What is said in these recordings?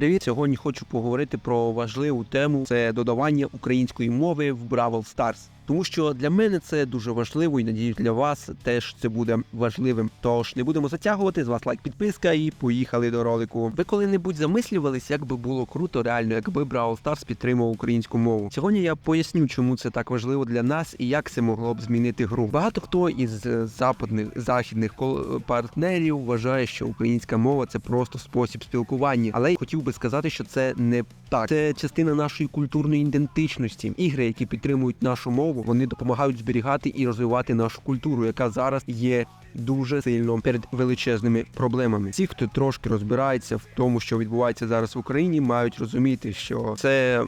Привіт! Сьогодні хочу поговорити про важливу тему це додавання української мови в Бравл Stars. Тому що для мене це дуже важливо і надіюсь для вас теж це буде важливим. Тож не будемо затягувати з вас лайк, підписка і поїхали до ролику. Ви коли-небудь замислювались, як би було круто, реально, якби Бравл Stars підтримував українську мову. Сьогодні я поясню, чому це так важливо для нас і як це могло б змінити гру. Багато хто із е, западних західних партнерів вважає, що українська мова це просто спосіб спілкування, але я хотів би сказати, що це не так. Це частина нашої культурної ідентичності. Ігри, які підтримують нашу мову, вони допомагають зберігати і розвивати нашу культуру, яка зараз є. Дуже сильно перед величезними проблемами. Всі, хто трошки розбирається в тому, що відбувається зараз в Україні, мають розуміти, що це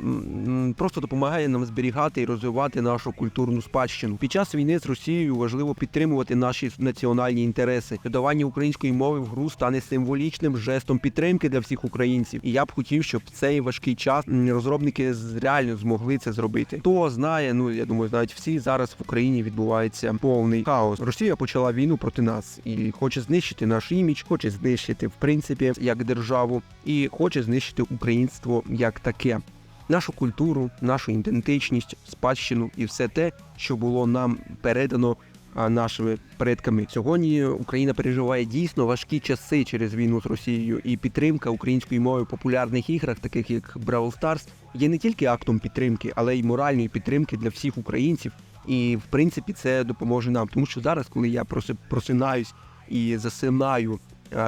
просто допомагає нам зберігати і розвивати нашу культурну спадщину. Під час війни з Росією важливо підтримувати наші національні інтереси. Додавання української мови в гру стане символічним жестом підтримки для всіх українців. І я б хотів, щоб цей важкий час розробники реально змогли це зробити. Хто знає, ну я думаю, знають всі зараз в Україні відбувається повний хаос. Росія почала війну проти нас і хоче знищити наш імідж, хоче знищити в принципі як державу, і хоче знищити українство як таке. Нашу культуру, нашу ідентичність, спадщину і все те, що було нам передано нашими предками. Сьогодні Україна переживає дійсно важкі часи через війну з Росією, і підтримка української мови в популярних іграх, таких як Brawl Stars, є не тільки актом підтримки, але й моральної підтримки для всіх українців. І в принципі це допоможе нам, тому що зараз, коли я проси- просинаюсь і засинаю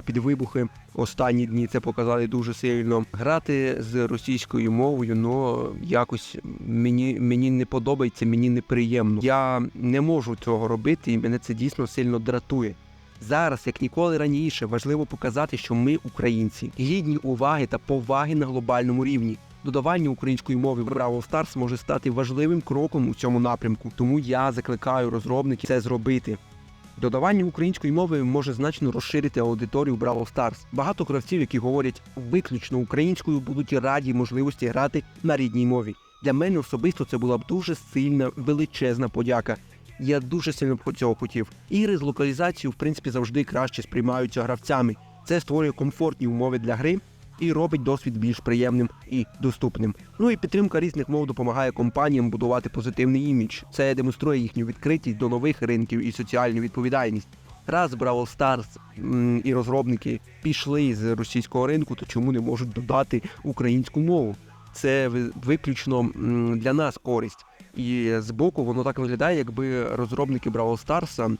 під вибухи останні дні, це показали дуже сильно. Грати з російською мовою, ну якось мені, мені не подобається, мені неприємно. Я не можу цього робити, і мене це дійсно сильно дратує. Зараз, як ніколи раніше, важливо показати, що ми українці, гідні уваги та поваги на глобальному рівні. Додавання української мови в Браво Stars може стати важливим кроком у цьому напрямку, тому я закликаю розробників це зробити. Додавання української мови може значно розширити аудиторію Браво Stars. Багато гравців, які говорять виключно українською, будуть раді можливості грати на рідній мові. Для мене особисто це була б дуже сильна, величезна подяка. Я дуже сильно б цього хотів. Ігри з локалізацією, в принципі, завжди краще сприймаються гравцями. Це створює комфортні умови для гри і робить досвід більш приємним і доступним. Ну і підтримка різних мов допомагає компаніям будувати позитивний імідж. Це демонструє їхню відкритість до нових ринків і соціальну відповідальність. Раз Бравл Stars і розробники пішли з російського ринку, то чому не можуть додати українську мову? Це ви- виключно для нас користь. І збоку воно так виглядає, якби розробники Бравл Старса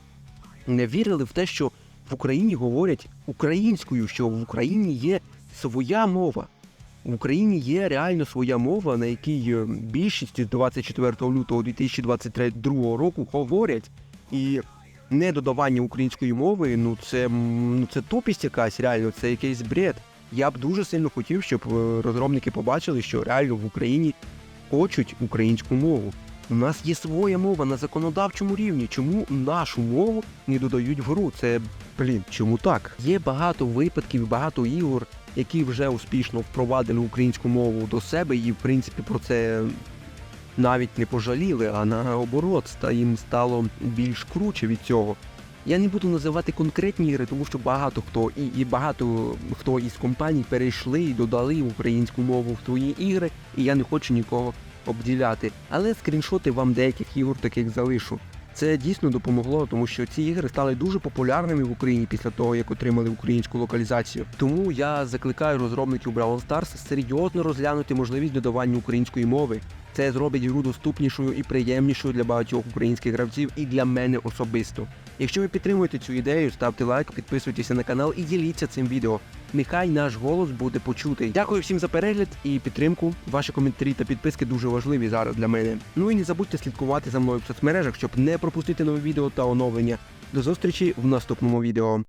не вірили в те, що в Україні говорять українською, що в Україні є своя мова. В Україні є реально своя мова, на якій е, більшість з 24 лютого 2022 року говорять. І недодавання української мови, ну це, ну це тупість якась, реально, це якийсь бред. Я б дуже сильно хотів, щоб е, розробники побачили, що реально в Україні хочуть українську мову. У нас є своя мова на законодавчому рівні. Чому нашу мову не додають в гру? Це блін, чому так? Є багато випадків, багато ігор, які вже успішно впровадили українську мову до себе, і в принципі про це навіть не пожаліли, а наоборот, їм стало більш круче від цього. Я не буду називати конкретні ігри, тому що багато хто і, і багато хто із компаній перейшли і додали українську мову в свої ігри, і я не хочу нікого обділяти. Але скріншоти вам деяких ігор таких залишу. Це дійсно допомогло, тому що ці ігри стали дуже популярними в Україні після того, як отримали українську локалізацію. Тому я закликаю розробників Brawl Stars серйозно розглянути можливість додавання української мови. Це зробить гру доступнішою і приємнішою для багатьох українських гравців і для мене особисто. Якщо ви підтримуєте цю ідею, ставте лайк, підписуйтеся на канал і діліться цим відео. Нехай наш голос буде почутий. Дякую всім за перегляд і підтримку. Ваші коментарі та підписки дуже важливі зараз для мене. Ну і не забудьте слідкувати за мною в соцмережах, щоб не пропустити нові відео та оновлення. До зустрічі в наступному відео.